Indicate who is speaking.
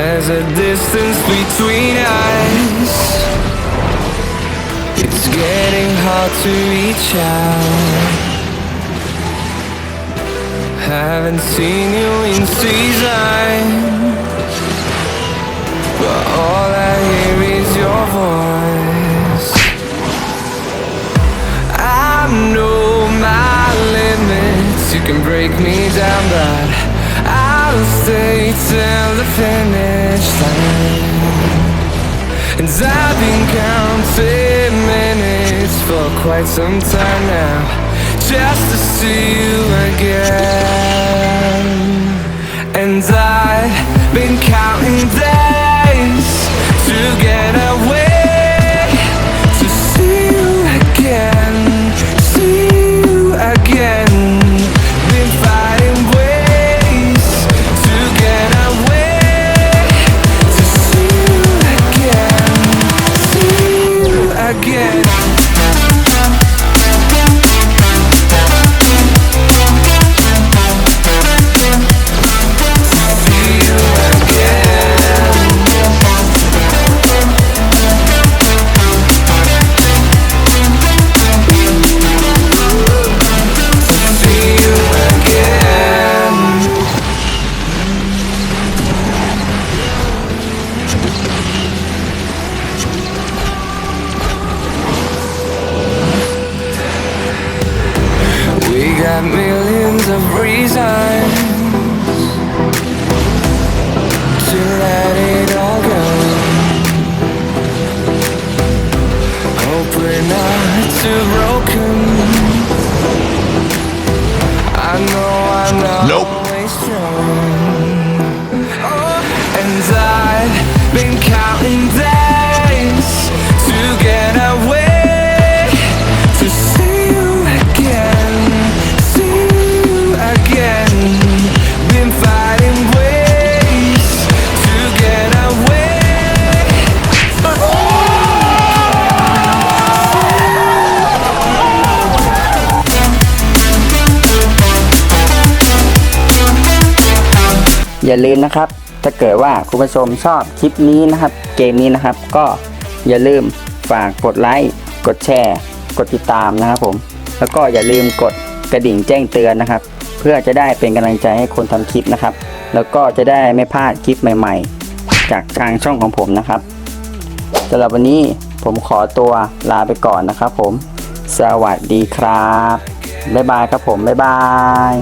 Speaker 1: There's a distance between us. It's getting hard to reach out. Haven't seen you in seasons, but all I hear is your voice. I know my limits. You can break me down, but I'll stay till the finish line. And I've been counting minutes for quite some time now, just to see you again. And I've been see got millions of reasons to let it all go. Hope we're not too broken. I know I'm not
Speaker 2: Nope.
Speaker 1: always strong.
Speaker 3: อย่าลืมนะครับ ถ้าเกิดว่าคุณผู้ชมชอบคลิปนี้นะครับ เกมนี้นะครับ ก็อย่าลืมฝากกดไลค์ กดแชร์ กดติดตามนะครับผม แล้วก็อย่าลืมกดกระดิ่งแจ้งเตือนนะครับ เพื่อจะได้เป็นกำลังใจให้คนทำคลิปนะครับ แล้วก็จะได้ไม่พลาดคลิปใหม่ ๆ จากทางช่องของผมนะครับสำหรับวันนี้ผมขอตัวลาไปก่อนนะครับผม สวัสดีครับ บ๊ายบายครับผม บ๊ายบาย